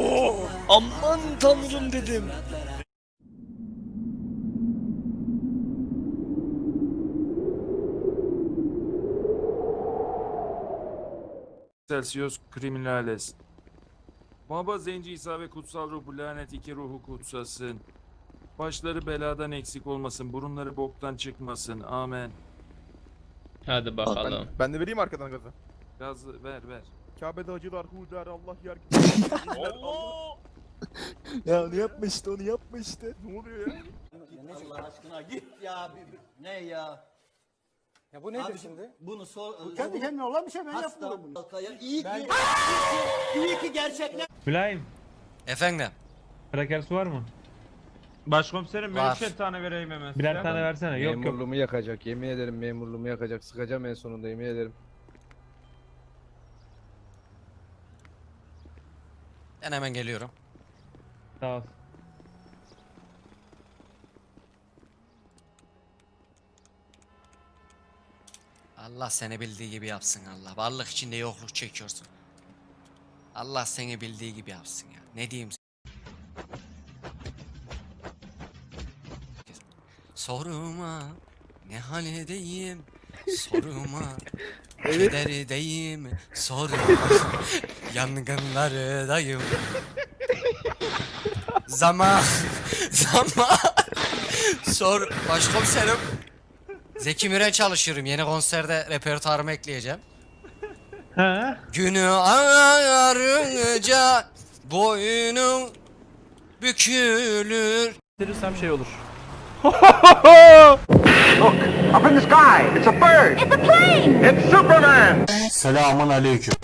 Oo, aman tanrım dedim. Celsius Criminales. Baba Zenci İsa ve Kutsal Ruh bu lanet iki ruhu kutsasın. Başları beladan eksik olmasın, burunları boktan çıkmasın. Amen. Hadi bakalım. Ben, ben de vereyim arkadan gazı. Gaz ver ver. Kabe'de acılar, huder, Allah yer. Allah! ya onu yapma işte onu yapma işte. ne oluyor ya? Allah aşkına git ya. Ne ya? Ya bu nedir Abi, şimdi? Bunu sor. Bu kendi kendine olan bir şey ben Hasta. yapmıyorum bunu. Halkaya iyi ki, Ben- iyi ki, iyi ki gerçekler. Mülayim, Efendim. kraker su var mı? Başkomiserim Var. üçer tane vereyim hemen. Birer tane versene. Yok yok. Memurluğumu yakacak. Yemin ederim memurluğumu yakacak. Sıkacağım en sonunda yemin ederim. Ben hemen geliyorum. Sağ ol. Allah seni bildiği gibi yapsın Allah. Varlık içinde yokluk çekiyorsun. Allah seni bildiği gibi yapsın ya. Ne diyeyim? Soruma ne haldeyim? Soruma kederdeyim. Soruma yangınlardayım. Zaman zaman sor başkomiserim. Zeki Müren çalışıyorum. Yeni konserde repertuarımı ekleyeceğim. Ha? Günü arınca boynum bükülür. Verirsem şey olur. Up in the sky, it's a bird. It's a plane. It's Superman. Selamun aleyküm.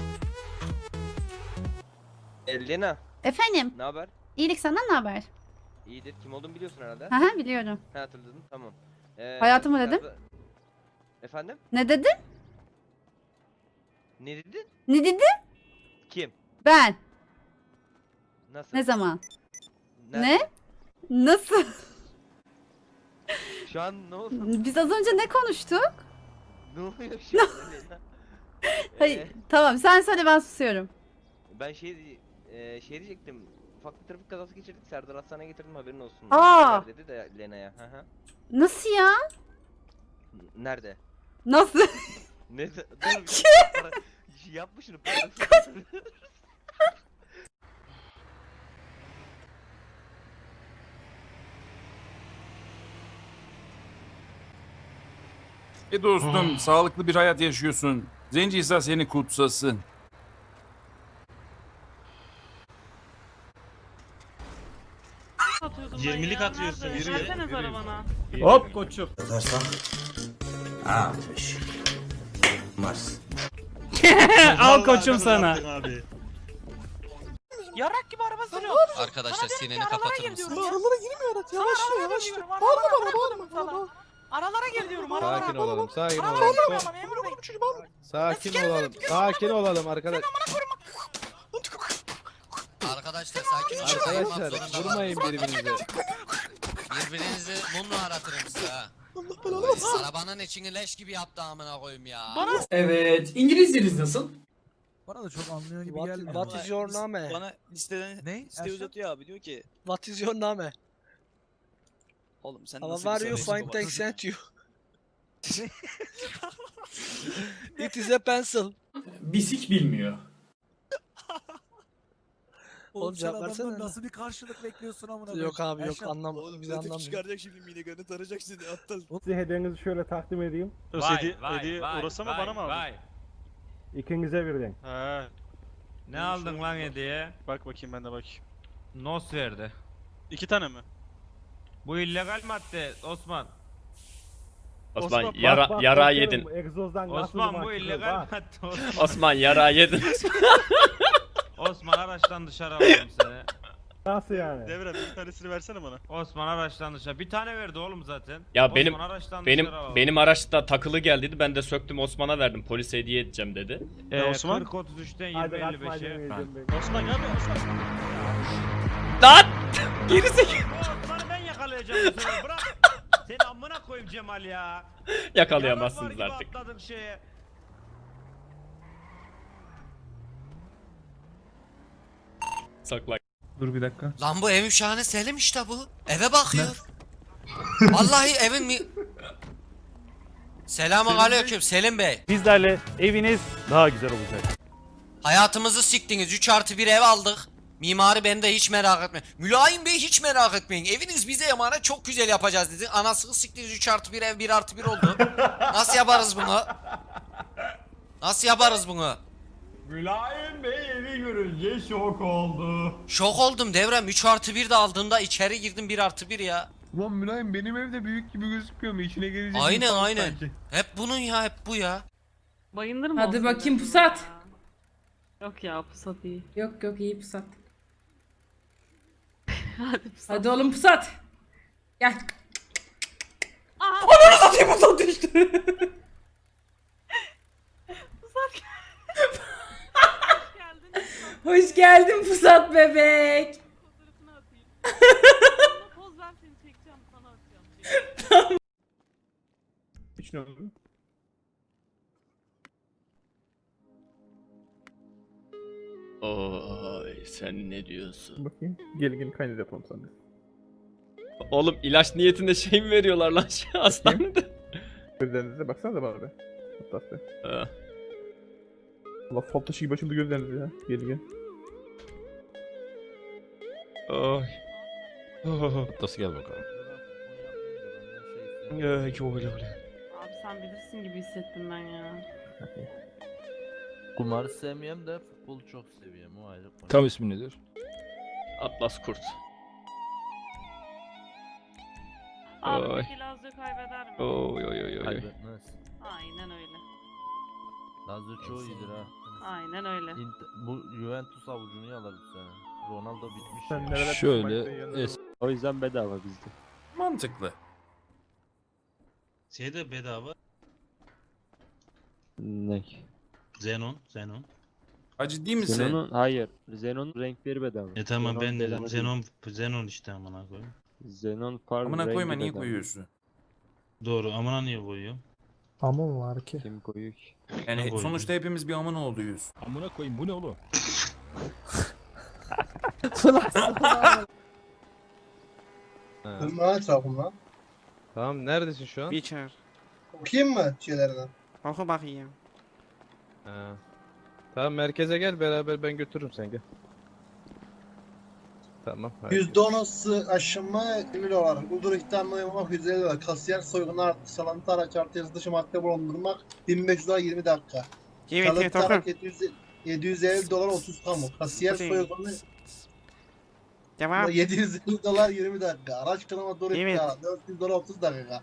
Elena, Efendim, ne haber? iyilik senden ne haber? İyidir. Kim olduğumu biliyorsun herhalde. Haha biliyorum. Ha hatırladın. Tamam. Ee, Hayatımı biraz dedim. da- Efendim? Ne dedin? Ne dedin? Ne dedin? Kim? Ben. Nasıl? Ne zaman? Nerede? Ne? Nasıl? Şu an ne oldu? Biz az önce ne konuştuk? ne oluyor şu an Elena? Hayır, Ee, tamam sen söyle ben susuyorum. ben şey e, şey diyecektim. Ufak bir trafik kazası geçirdik. Serdar hastaneye getirdim haberin olsun. Aa! Dedi de Lena'ya. Hı hı. Nasıl ya? Nerede? Nasıl? Ne? Dur. bir- para- Yapma şunu. E dostum, sağlıklı bir hayat yaşıyorsun. Zenci İsa seni kutsasın. Yirmilik atıyorsun. Verseniz arabana. Hop koçum. Al koçum sana. Yarak gibi araba sürüyor. Arkadaşlar sineni kapatır mısın? Aralara girmiyor araç. Yavaş yavaş. Bağırma bana bağırma. Aralara gel diyorum Sakin olalım. Sakin olalım. Bağırma memur bey. Sakin olalım. Sakin olalım arkadaş. Arkadaşlar sakin olun. Arkadaşlar zorunda vurmayın birbirinize. Birbirinizi mumla aratırım size ha. Arabanın içini leş gibi yaptı amına koyayım ya. Evet. İngilizceniz nasıl? Bana da çok anlıyor gibi What, gelmiyor. what is your name? Bana listeden Ne? liste Erşan? uzatıyor abi diyor ki. What is your name? Oğlum sen Ama nasıl bir you find they sent you? It is a pencil. Bisik bilmiyor. Oğlum cevap versene. Nasıl bir karşılık bekliyorsun amına Yok abi yok Erşan, anlam. Oğlum Biz zaten anlamıyoruz. çıkaracak şimdi minigun'ı tarayacak seni aptal. Size hediyenizi şöyle takdim edeyim. Vay, vay, vay, orası mı bana mı aldın? İkinize birden. He. Ne aldın lan hediye? Bak bakayım ben de bakayım. Nos verdi. İki tane mi? Bu illegal madde Osman. Osman, Osman yara Bak, yara bakıyorum, yedin. Egzozdan nasıl Osman duman bu çıkıyor, illegal bak. madde Osman. Osman yara yedin. Osman araçtan dışarı alalım seni. Nasıl yani? Devre bir tanesini versene bana. Osman araçtan dışarı. Bir tane verdi oğlum zaten. Ya Osman benim- araçtan benim dışarı alalım. benim araçta takılı geldiydi. Ben de söktüm Osman'a verdim. Polise hediye edeceğim dedi. Ee, Osman? 40 33'ten Hadi 20 kaçma 55'e. demeyeceğim ben. Osman gel be Osman. Lan! Gerizekalı. Yakalayacağım bu sefer. Bırak. Seni amına koyayım Cemal ya. Yakalayamazsınız Yalan var gibi artık. atladın şeye. Saklan. Dur bir dakika. Lan bu ev şahane Selim işte bu. Eve bakıyor. Vallahi evin mi... Selamun aleyküm Selim Bey. Bizlerle eviniz daha güzel olacak. Hayatımızı siktiniz. 3 artı bir ev aldık. Mimari beni de hiç merak etme. Mülayim Bey hiç merak etmeyin. Eviniz bize emanet çok güzel yapacağız dedi. Anasını siktiniz 3 artı bir ev 1 artı 1 oldu. Nasıl yaparız bunu? Nasıl yaparız bunu? Mülayim Bey evi görünce şok oldu. Şok oldum devrem 3 artı 1 de aldığımda içeri girdim 1 artı 1 ya. Ulan Mülayim benim evde büyük gibi gözükmüyor mu? İçine gelecek Aynen aynen. sanki. Hep bunun ya hep bu ya. Bayındır mı? Hadi bakayım ya? pusat. Yok ya pusat iyi. Yok yok iyi pusat. Hadi pusat. Hadi oğlum pusat. Gel. Aha. Ananı satayım pusat düştü. Pusat geldin. Hoş geldin pusat bebek. Fotoğrafını atayım. Bana poz ver seni çekeceğim sana atacağım. Hiç ne oldu? Oy sen ne diyorsun? Bakayım. Gel gel kaydet yapalım sen de. Oğlum ilaç niyetinde şey mi veriyorlar lan şu hastanede? Gözlerinize baksanıza bana be. Be. Ha. Allah fal taşı gibi açıldı gözleriniz ya. Gel gel. Oy. Oh. Gel bakalım. Ay, öyle öyle. Abi sen bilirsin gibi hissettim ben ya. Kumarı sevmiyorum de futbolu çok seviyorum o ayrı konu. Tam ismi nedir? Atlas kurt. Abi Oy. peki Lazio kaybeder mi? Oy oy oy oy. Kaybetmez. Aynen öyle. Lazio çoğu iyidir ha. Aynen öyle. Int- bu Juventus avucunu yalar bu sene. Ronaldo bitmiş. Sen ya. nereler Şöyle es o yüzden bedava bizde. Mantıklı. Şeyde bedava. Ne? Zenon. Zenon. Ha ciddi misin? Xenon'un hayır. Xenon renkleri bedava. E tamam Xenon ben bedava de değil. Zenon Zenon işte amına koyayım. Xenon farm Amına rengi koyma niye bedava. koyuyorsun? Doğru amına niye koyuyor? Kim koyuyor ki? Yani koydum? sonuçta hepimiz bir amın olduyuz. Amına koyayım bu ne oğlum? Kırma etrafımda. Tamam neredesin şu an? Geçer. Okuyayım mı şeylerden? Oku bakayım. Ha. Tamam merkeze gel beraber ben götürürüm seni gel. Tamam. hadi. %10 aşımı 20 dolar. Uydur ihtarına uymamak 150 dolar. Kasiyer soygunu artı salantı araç artı yazı dışı madde bulundurmak 1500 dolar 20 dakika. Kalıntı araç 700, 750 dolar 30 kamu. Kasiyer soygunu Devam. 750 dolar 20 dakika. Araç kılama dur Evet. iddia 400 dolar 30 dakika.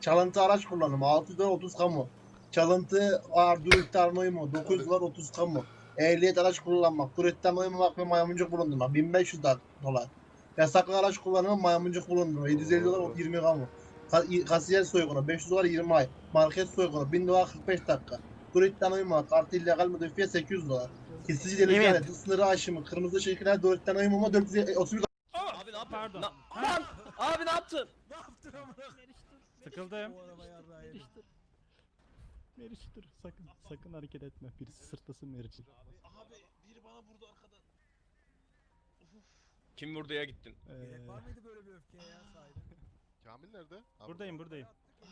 Çalıntı araç kullanımı 600 dolar 30 kamu. Çalıntı ağır dur ihtarına uyma 900 dolar 30 kamu. Ehliyet araç kullanmak, ihtarına uymamak ve maymuncuk bulundurmak 1500 da- dolar. Yasaklı araç kullanımı maymuncuk bulundurma 750 dolar 20 kamu. Ka- Kasiyer soygunu 500 dolar 20 ay. Market soygunu 1000 dolar 45 dakika. İhtarına uymamak artı illegal modifiye 800 dolar. Kesici delik Evet. sınırı aşımı, kırmızı şekiller, ihtarına uymama 431 Abi ne Pardon. Lan abi ne yaptın? Sıkıldım. Meriç dur sakın sakın hareket etme. Birisi sırtlasın Meriç'i. Abi biri bana vurdu arkadan. Kim vurduya gittin? Var mıydı böyle bir öfkeye ya Kamil nerede? Buradayım buradayım.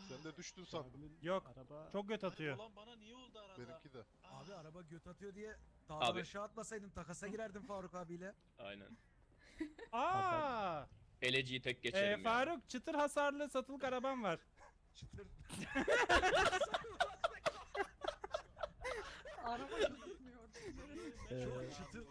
Sen de düştün sandım. Yok. Araba Çok göt atıyor. Ulan bana niye oldu arada? Benimki de. Abi araba göt atıyor diye Abi. aşağı atmasaydım takasa girerdim Faruk abiyle. Aynen. Aa! Eleciyi tek Ee, geçelim ya. Faruk çıtır hasarlı satılık arabam var. Araba Ee, çıtır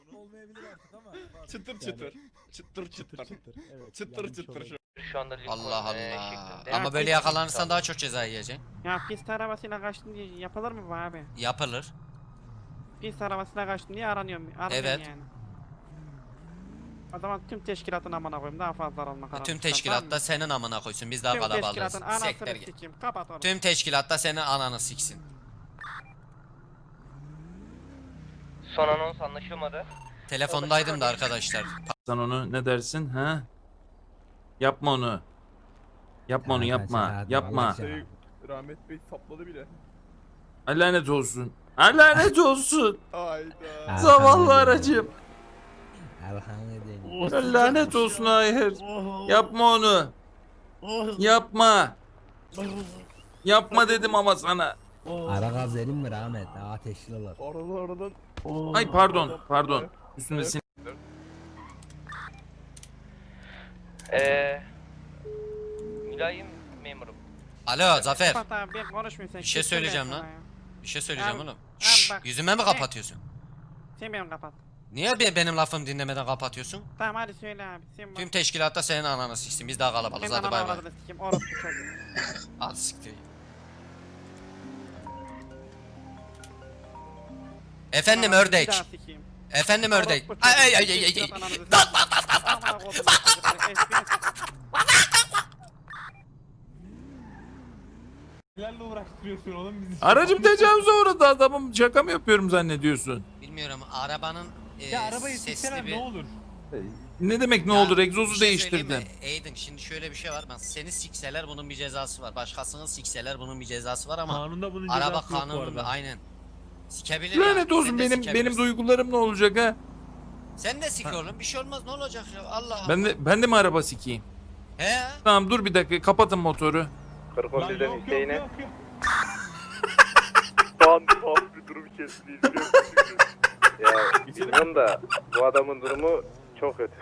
Çıtır çıtır. Çıtır çıtır. çıtır çıtır. Evet. Çıtır yanlış çıtır olabilir. şu. Şu anda Allah Allah. Ama böyle yakalanırsan daha çok ceza yiyeceksin. Ya pist arabasıyla kaçtın diye yapılır mı bu abi? Yapılır. Pist arabasıyla kaçtın diye aranıyorum. aranıyorum Evet. yani. O zaman tüm teşkilatın amına koyayım daha fazla almak Tüm teşkilatta senin amına koysun biz daha Tüm kalabalığız. teşkilatın Sekter anasını git. sikeyim. Kapat onu. Tüm teşkilatta senin ananı siksin. Son anons anlaşılmadı. Telefondaydım da arkadaşlar. Sen onu ne dersin ha? Yapma onu. Yapma onu yapma. Yapma. Şey, Rahmet Bey sapladı bile. Ay lanet olsun. Ay lanet olsun. Hayda. Zavallı aracım. Ya lanet olsun hayır. Yapma onu. Yapma. Yapma dedim ama sana. Ara gaz verin mi Rahmet? Ateşliler. Oradan oradan. Ay pardon pardon. Üstünde sin- Eee... Mülayim memurum. Alo Zafer. abi bir konuşmuyorsun. Bir şey söyleyeceğim lan. Bir şey söyleyeceğim Abi- oğlum. abi Şşş, bak. yüzüme mi kapatıyorsun? Sen benim kapat. Niye be- benim lafımı dinlemeden kapatıyorsun? Tamam hadi söyle abi. Sen Tüm teşkilatta senin ananı siksin. Biz daha kalabalığız. Hadi bay bay. sikeyim. Orospu çocuğu. Hadi siktir. Efendim ördek. Efendim ördek. Ay ay ay ay ay. Nelerle uğraştırıyorsun oğlum bizi? Aracım tecavüze uğradı adamım. Şaka mı yapıyorum zannediyorsun? Bilmiyorum arabanın e, Ya arabayı sesli bir... ne olur? Ne demek ne Ya, olur bir egzozu şey söyleyeyim değiştirdim. mi? Aydın şimdi şöyle bir şey var. Ben seni sikseler bunun bir cezası var. Başkasını sikseler bunun bir cezası var ama Kanunda bunun araba cezası yok bu kanunu arada. aynen. Sikebilir ya. Lanet Sen olsun de benim benim sikebilirsin. duygularım ne olacak ha? Sen de sik oğlum. Bir şey olmaz. Ne olacak ya? Allah Allah. Ben de ben de mi araba sikeyim? He? Tamam dur bir dakika kapatın motoru. Lan yok yok yok yok. Tam tam bir durum kesinliği biliyor musun? Ya bilmiyorum da bu adamın durumu çok kötü.